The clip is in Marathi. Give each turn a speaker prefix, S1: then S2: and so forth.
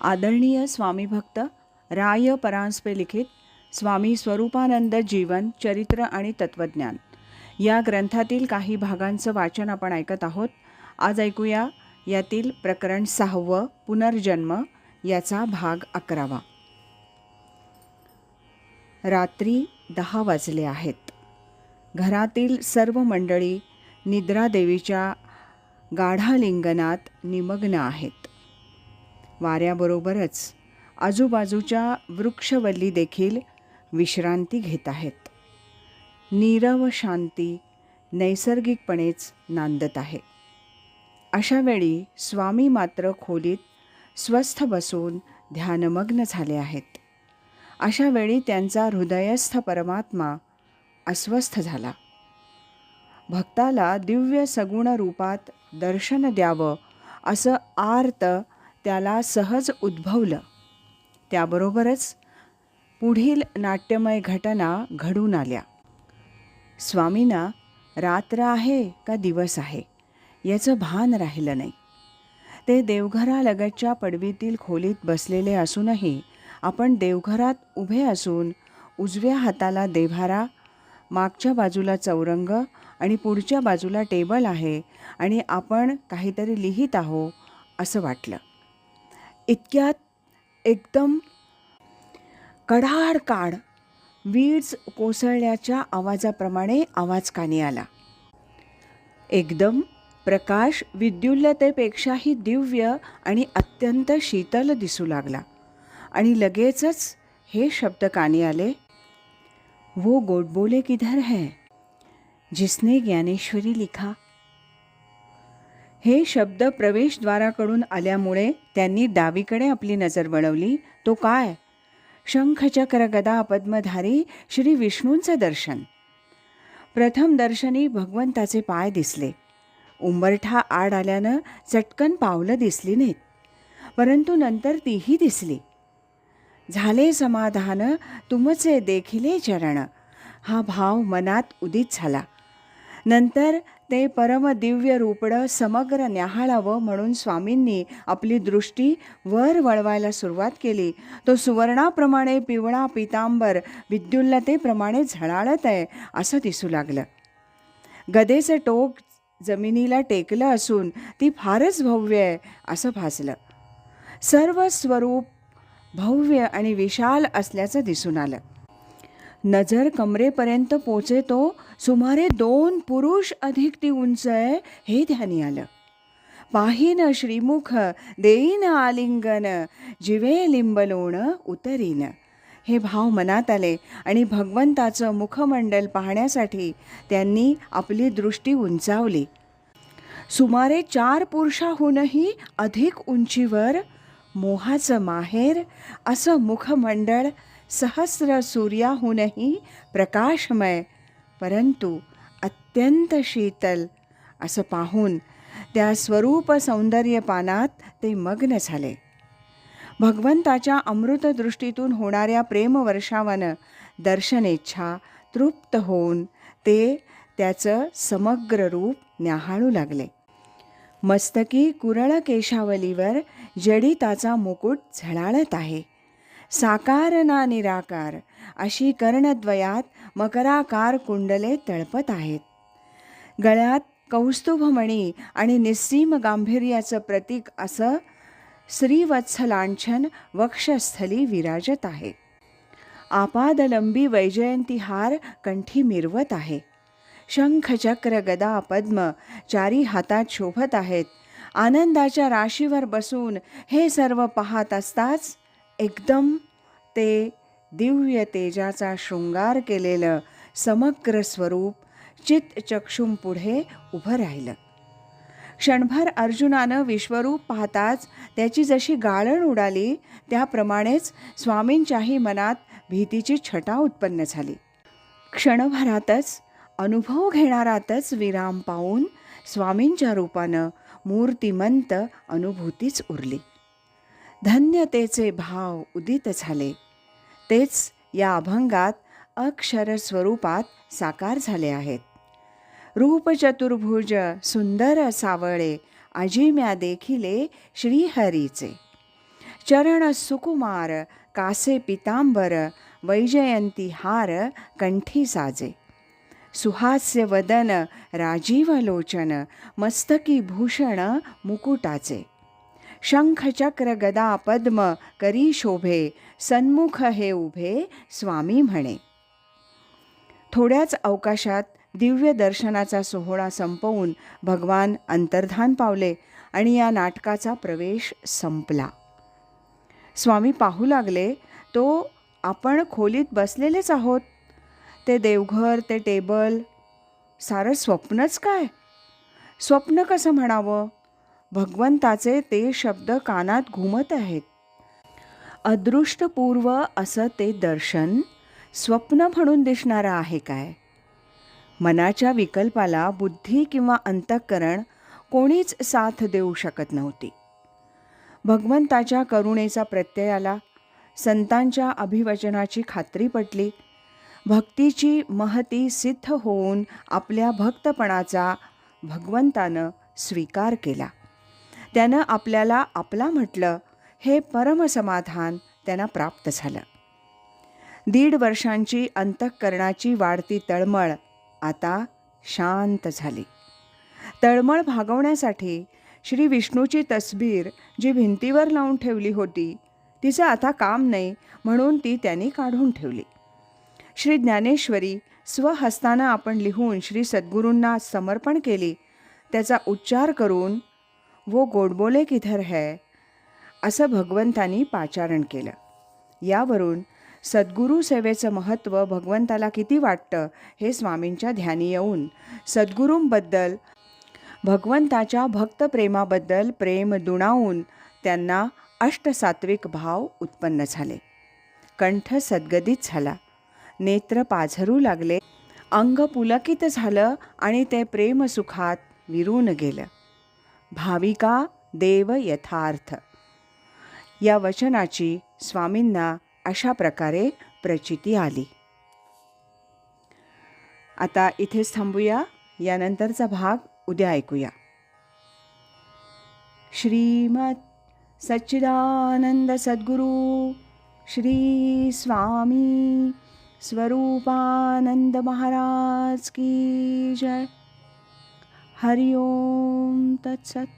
S1: आदरणीय स्वामी भक्त राय परांजपे लिखित स्वामी स्वरूपानंद जीवन चरित्र आणि तत्वज्ञान. या ग्रंथातील काही भागांचं वाचन आपण ऐकत आहोत. आज ऐकूया यातील प्रकरण सहावं पुनर्जन्म याचा भाग अकरावा. रात्री दहा वाजले आहेत. घरातील सर्व मंडळी निद्रादेवीच्या गाढालिंगनात निमग्न आहेत. वाऱ्याबरोबरच आजूबाजूच्या वृक्षवल्ली देखील विश्रांती घेत आहेत. नीरव शांती नैसर्गिकपणेच नांदत आहे. अशा वेळी स्वामी मात्र खोलीत स्वस्थ बसून ध्यानमग्न झाले आहेत. अशा वेळी त्यांचा हृदयस्थ परमात्मा अस्वस्थ झाला. भक्ताला दिव्य सगुण रूपात दर्शन द्यावं असं आर्त त्याला सहज उद्भवलं. त्याबरोबरच पुढील नाट्यमय घटना घडून आल्या. स्वामींना रात्र आहे का दिवस आहे याचं भान राहिलं नाही. ते देवघरालगतच्या पडवीतील खोलीत बसलेले असूनही आपण देवघरात उभे असून उजव्या हाताला देव्हारा मागच्या बाजूला चौरंग आणि पुढच्या बाजूला टेबल आहे आणि आपण काहीतरी लिहित आहो असं वाटलं. इतक्यात एकदम कडाडकाड वीज कोसळण्याच्या आवाजाप्रमाणे आवाज कानी आला. एकदम प्रकाश विद्युल्लतेपेक्षाही दिव्य आणि अत्यंत शीतल दिसू लागला. आणि लगेचच हे शब्द कानी आले वो गोडबोले किधर है? जिसने ज्ञानेश्वरी लिखा हे शब्द प्रवेशद्वाराकडून आल्यामुळे त्यांनी डावीकडे आपली नजर वळवली. तो काय? शंखचक्र गदा पद्मधारी श्री विष्णूंचं दर्शन. प्रथम दर्शनी भगवंताचे पाय दिसले. उंबरठा आड आल्यानं चटकन पावलं दिसली नाहीत. परंतु नंतर तीही दिसली. झाले समाधान तुमचे देखिले चरण. हा भाव मनात उदित झाला. नंतर ते परमदिव्य रूपडं समग्र न्याहाळावं म्हणून स्वामींनी आपली दृष्टी वर वळवायला सुरुवात केली. तो सुवर्णाप्रमाणे पिवळा पितांबर विद्युल्लतेप्रमाणे झळाळत आहे असं दिसू लागलं. गदेचं टोक जमिनीला टेकलं असून ती फारच भव्य आहे असं भासलं. सर्व स्वरूप भव्य आणि विशाल असल्याचं दिसून आलं. नजर कमरेपर्यंत पोचे तो सुमारे दोन पुरुष अधिक ती उंच आहे हे ध्यानी आलं. पाहीन श्रीमुख देईन आलिंगन जिवे लिंबलोण उतरीन. हे भाव मनात आले आणि भगवंताचं मुखमंडल पाहण्यासाठी त्यांनी आपली दृष्टी उंचावली. सुमारे चार पुरुषाहूनही अधिक उंचीवर मोहाचं माहेर असं मुखमंडळ सहस्र सूर्याहूनही प्रकाशमय परंतु अत्यंत शीतल असं पाहून त्या स्वरूप सौंदर्यपानात ते मग्न झाले भगवंताच्या अमृतदृष्टीतून होणाऱ्या प्रेमवर्षावानं दर्शनेच्छा तृप्त होऊन ते त्याचं समग्र रूप न्याहाळू लागले मस्तकी कुरळ केशावलीवर जडिताचा मुकुट झळाळत आहे साकार ना निराकार अशी कर्णद्वयात मकराकार कुंडले तळपत आहेत. गळ्यात कौस्तुभमणी आणि निस्सीम गांभीर्याचं प्रतीक असं श्रीवत्सलांछन वक्षस्थली विराजत आहे. आपादलंबी वैजयंती हार कंठी मिरवत आहे. शंख चक्र गदा पद्म चारी हातात शोभत आहेत. आनंदाच्या राशीवर बसून हे सर्व पाहत असताच एकदम ते दिव्य तेजाचा शृंगार केलेलं समग्र स्वरूप चित चक्षुंपुढे उभं राहिलं. क्षणभर अर्जुनानं विश्वरूप पाहताच त्याची जशी गाळण उडाली त्याप्रमाणेच स्वामींच्याही मनात भीतीची छटा उत्पन्न झाली. क्षणभरातच अनुभव घेणारातच विराम पाहून स्वामींच्या रूपानं मूर्तिमंत अनुभूतीच उरली. धन्यतेचे भाव उदित झाले. तेच या अभंगात अक्षर स्वरूपात साकार झाले आहेत. रूपचतुर्भुज सुंदर सावळे अजिम्या देखिले श्रीहरीचे. चरण सुकुमार कासे पितांबर वैजयंती हार कंठी साजे. सुहास्य वदन राजीव लोचन मस्तकी भूषण मुकुटाचे. शंख चक्र गदा पद्म करी शोभे सन्मुख हे उभे स्वामी म्हणे. थोड्याच अवकाशात दिव्य दर्शनाचा सोहळा संपवून भगवान अंतर्धान पावले आणि या नाटकाचा प्रवेश संपला. स्वामी पाहू लागले तो आपण खोलीत बसलेलेच आहोत. ते देवघर ते टेबल सारं स्वप्नच काय? स्वप्न कसं म्हणावं? भगवंताचे ते शब्द कानात घुमत आहेत. अदृष्टपूर्व असं ते दर्शन स्वप्न म्हणून दिसणारं आहे काय? मनाच्या विकल्पाला बुद्धी किंवा अंतःकरण कोणीच साथ देऊ शकत नव्हती. भगवंताच्या करुणेचा प्रत्यय आला संतांच्या अभिवचनाची खात्री पटली भक्तीची महती सिद्ध होऊन आपल्या भक्तपणाचा भगवंतानं स्वीकार केला. त्यानं आपल्याला आपला म्हटलं हे परमसमाधान त्यांना प्राप्त झालं. दीड वर्षांची अंतःकरणाची वाढती तळमळ आता शांत झाली. तळमळ भागवण्यासाठी श्री विष्णूची तस्बीर जी भिंतीवर लावून ठेवली होती तिचं आता काम नाही म्हणून ती त्यांनी काढून ठेवली. श्री ज्ञानेश्वरी स्वहस्तानं आपण लिहून श्री सद्गुरूंना समर्पण केली त्याचा उच्चार करून वो गोडबोले किधर है? असं भगवंतानी पाचारण केलं. यावरून सद्गुरू सेवेचं महत्त्व भगवंताला किती वाटतं हे स्वामींच्या ध्यानी येऊन सद्गुरूंबद्दल भगवंताच्या भक्तप्रेमाबद्दल प्रेम दुणावून त्यांना अष्टसात्विक भाव उत्पन्न झाले. कंठ सद्गदित झाला. नेत्र पाझरू लागले. अंग पुलकित झालं आणि ते प्रेमसुखात विरून गेलं. भाविका देव यथार्थ. या वचनाची स्वामींना अशा प्रकारे प्रचिती आली. आता इथेच थांबूया. यानंतरचा भाग उद्या ऐकूया. श्रीमत सच्चिदानंद सद्गुरू श्री स्वामी स्वरूपानंद महाराज की जय. हरिओम तत्सत